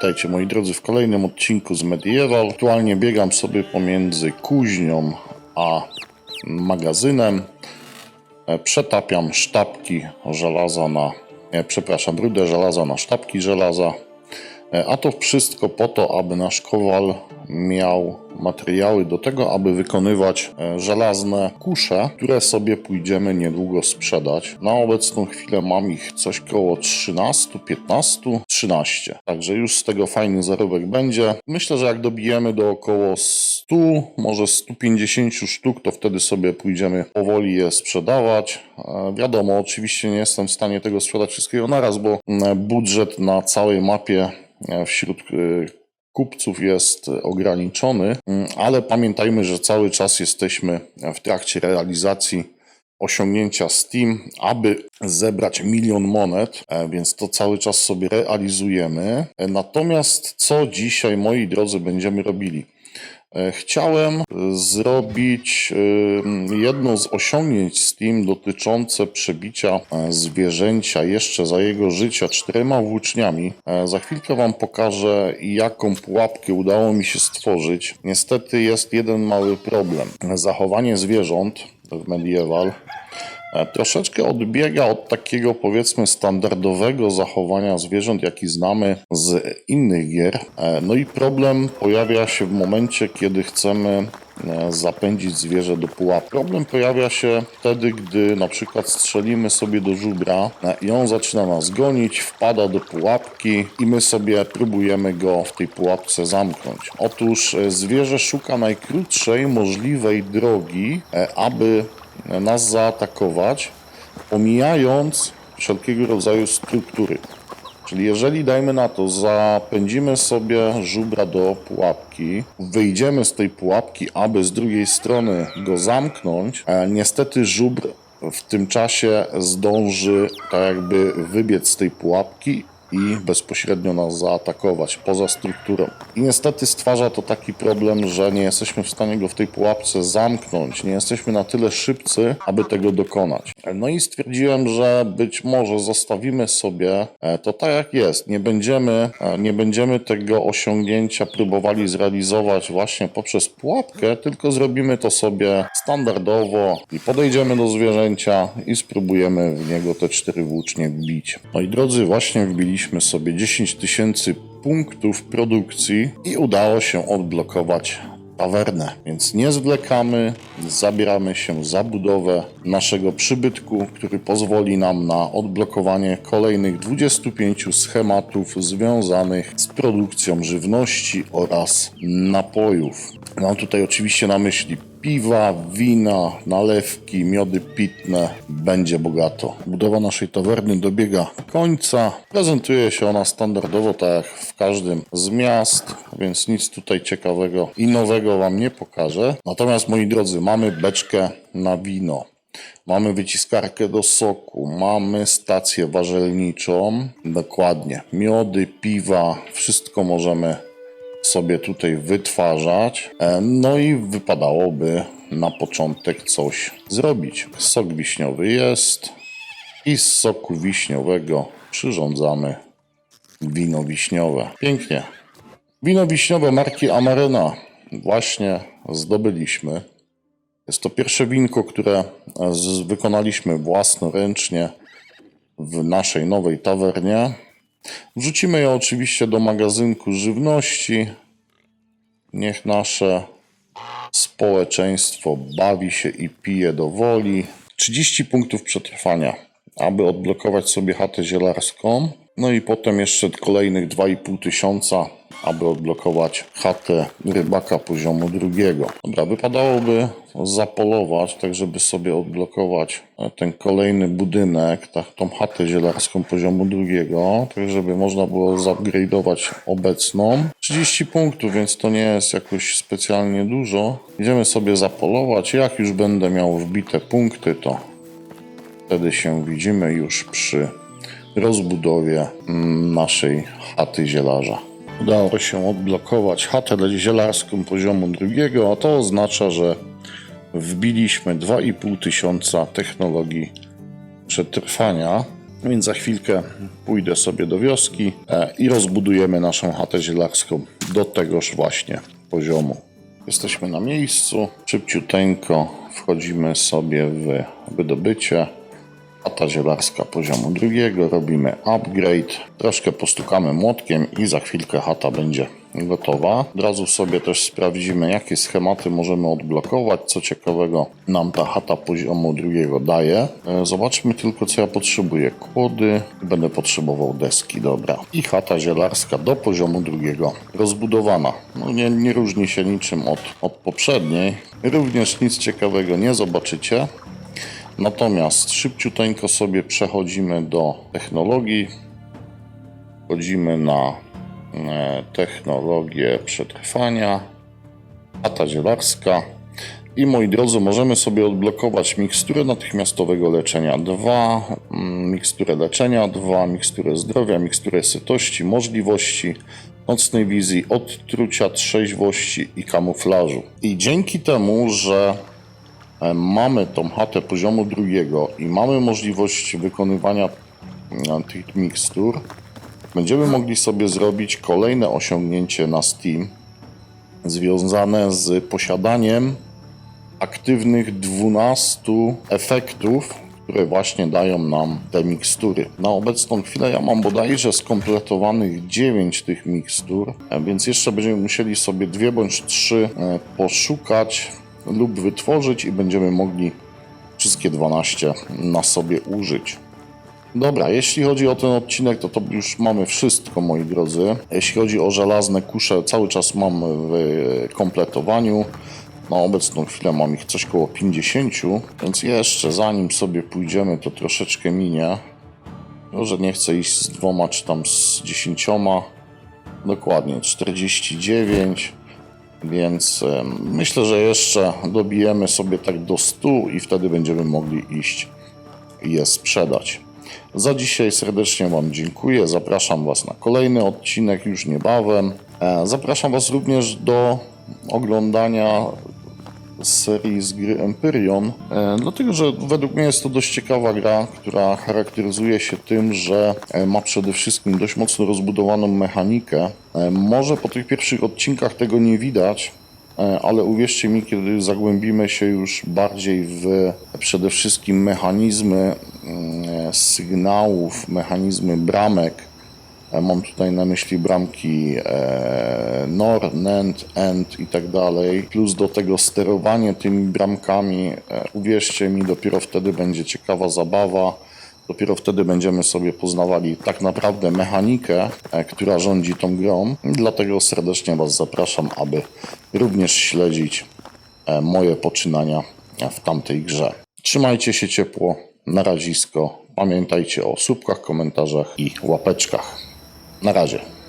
Witajcie moi drodzy w kolejnym odcinku z Medieval. Aktualnie biegam sobie pomiędzy kuźnią a magazynem. E, Przetapiam sztabki żelaza na, e, przepraszam, rudę żelaza na sztabki żelaza. E, A to wszystko po to, aby nasz kowal miał materiały do tego, aby wykonywać e, żelazne kusze, które sobie pójdziemy niedługo sprzedać. Na obecną chwilę mam ich coś koło 13, 15, 13. Także już z tego fajny zarobek będzie. Myślę, że jak dobijemy do około 100, może 150 sztuk, to wtedy sobie pójdziemy powoli je sprzedawać. E, Wiadomo, oczywiście nie jestem w stanie tego sprzedać wszystkiego naraz, bo budżet na całej mapie wśród e, kupców jest ograniczony, mm, ale pamiętajmy, że cały czas jesteśmy w trakcie realizacji osiągnięcia Steam, aby zebrać milion monet, e, więc to cały czas sobie realizujemy. E, Natomiast co dzisiaj, moi drodzy, będziemy robili? E, Chciałem zrobić e, jedno z osiągnięć Steam dotyczące przebicia e, zwierzęcia jeszcze za jego życia czterema włóczniami. E, Za chwilkę Wam pokażę, jaką pułapkę udało mi się stworzyć. Niestety jest jeden mały problem. Zachowanie zwierząt w Medieval E, Troszeczkę odbiega od takiego powiedzmy standardowego zachowania zwierząt, jaki znamy z innych gier. E, No i problem pojawia się w momencie, kiedy chcemy e, zapędzić zwierzę do pułapki. Problem pojawia się wtedy, gdy na przykład strzelimy sobie do żubra e, i on zaczyna nas gonić, wpada do pułapki i my sobie próbujemy go w tej pułapce zamknąć. Otóż e, zwierzę szuka najkrótszej możliwej drogi, e, aby nas zaatakować, pomijając wszelkiego rodzaju struktury. Czyli jeżeli dajmy na to, zapędzimy sobie żubra do pułapki, wyjdziemy z tej pułapki, aby z drugiej strony go zamknąć, niestety żubr w tym czasie zdąży tak jakby wybiec z tej pułapki i bezpośrednio nas zaatakować poza strukturą. I niestety stwarza to taki problem, że nie jesteśmy w stanie go w tej pułapce zamknąć. Nie jesteśmy na tyle szybcy, aby tego dokonać. No i stwierdziłem, że być może zostawimy sobie e, to tak jak jest. Nie będziemy, e, nie będziemy tego osiągnięcia próbowali zrealizować właśnie poprzez pułapkę, tylko zrobimy to sobie standardowo i podejdziemy do zwierzęcia i spróbujemy w niego te cztery włócznie wbić. No i drodzy, właśnie wbiliśmy sobie 10 tysięcy punktów produkcji i udało się odblokować tawernę. Więc nie zwlekamy, zabieramy się za budowę naszego przybytku, który pozwoli nam na odblokowanie kolejnych 25 schematów związanych z produkcją żywności oraz napojów. Mam tutaj oczywiście na myśli piwa, wina, nalewki, miody pitne. Będzie bogato. Budowa naszej tawerny dobiega końca. Prezentuje się ona standardowo, tak jak w każdym z miast, więc nic tutaj ciekawego i nowego Wam nie pokażę. Natomiast moi drodzy, mamy beczkę na wino. Mamy wyciskarkę do soku, mamy stację warzelniczą, dokładnie, miody, piwa, wszystko możemy sobie tutaj wytwarzać. No i wypadałoby na początek coś zrobić. Sok wiśniowy jest i z soku wiśniowego przyrządzamy wino wiśniowe. Pięknie. Wino wiśniowe marki Amarena właśnie zdobyliśmy. Jest to pierwsze winko, które wykonaliśmy własnoręcznie w naszej nowej tawernie. Wrzucimy je oczywiście do magazynku żywności. Niech nasze społeczeństwo bawi się i pije do woli. 30 punktów przetrwania, aby odblokować sobie chatę zielarską. No i potem jeszcze kolejnych 2,5 tysiąca, aby odblokować chatę rybaka poziomu drugiego. Dobra, wypadałoby zapolować, tak żeby sobie odblokować e, ten kolejny budynek, tak, tą chatę zielarską poziomu drugiego, tak żeby można było zupgrade'ować obecną. 30 punktów, więc to nie jest jakoś specjalnie dużo. Idziemy sobie zapolować. Jak już będę miał wbite punkty, to wtedy się widzimy już przy rozbudowie mm, naszej chaty zielarza. Udało się odblokować chatę zielarską poziomu drugiego, a to oznacza, że wbiliśmy 2,5 tysiąca technologii przetrwania. Więc za chwilkę pójdę sobie do wioski e, i rozbudujemy naszą chatę zielarską do tegoż właśnie poziomu. Jesteśmy na miejscu, szybciuteńko wchodzimy sobie w wydobycie. Chata zielarska poziomu drugiego, robimy upgrade, troszkę postukamy młotkiem i za chwilkę chata będzie gotowa. Od razu sobie też sprawdzimy, jakie schematy możemy odblokować, co ciekawego nam ta chata poziomu drugiego daje. E, Zobaczmy tylko, co ja potrzebuję. Kłody, będę potrzebował deski, dobra. I chata zielarska do poziomu drugiego rozbudowana. No nie, nie różni się niczym od, od poprzedniej. Również nic ciekawego nie zobaczycie. Natomiast szybciuteńko sobie przechodzimy do technologii. Wchodzimy na e, technologię przetrwania, chata zielarska. I moi drodzy, możemy sobie odblokować miksturę natychmiastowego leczenia 2, mm, miksturę leczenia 2, miksturę zdrowia, miksturę sytości, możliwości, nocnej wizji, odtrucia, trzeźwości i kamuflażu. I dzięki temu, że mamy tą chatę poziomu drugiego i mamy możliwość wykonywania e, tych mikstur, będziemy mogli sobie zrobić kolejne osiągnięcie na Steam związane z posiadaniem aktywnych 12 efektów, które właśnie dają nam te mikstury. Na obecną chwilę ja mam bodajże skompletowanych 9 tych mikstur, e, więc jeszcze będziemy musieli sobie dwie bądź trzy e, poszukać lub wytworzyć i będziemy mogli wszystkie 12 na sobie użyć. Dobra, jeśli chodzi o ten odcinek, to to już mamy wszystko, moi drodzy. Jeśli chodzi o żelazne kusze, cały czas mam w kompletowaniu. Na obecną chwilę mam ich coś koło 50, więc jeszcze zanim sobie pójdziemy, to troszeczkę minie. Może nie chcę iść z dwoma czy tam z dziesięcioma. Dokładnie 49. Więc myślę, że jeszcze dobijemy sobie tak do 100 i wtedy będziemy mogli iść je sprzedać. Za dzisiaj serdecznie Wam dziękuję. Zapraszam Was na kolejny odcinek już niebawem. E, Zapraszam Was również do oglądania serii z gry Empyrion, e, dlatego że według mnie jest to dość ciekawa gra, która charakteryzuje się tym, że e, ma przede wszystkim dość mocno rozbudowaną mechanikę. E, Może po tych pierwszych odcinkach tego nie widać, ale uwierzcie mi, kiedy zagłębimy się już bardziej w przede wszystkim mechanizmy mm, sygnałów, mechanizmy bramek, mam tutaj na myśli bramki e, NOR, NAND, AND i tak dalej, plus do tego sterowanie tymi bramkami, e, uwierzcie mi, dopiero wtedy będzie ciekawa zabawa. Dopiero wtedy będziemy sobie poznawali tak naprawdę mechanikę, e, która rządzi tą grą. Dlatego serdecznie Was zapraszam, aby również śledzić e, moje poczynania w tamtej grze. Trzymajcie się ciepło, na razisko. Pamiętajcie o słupkach, komentarzach i łapeczkach. Na razie.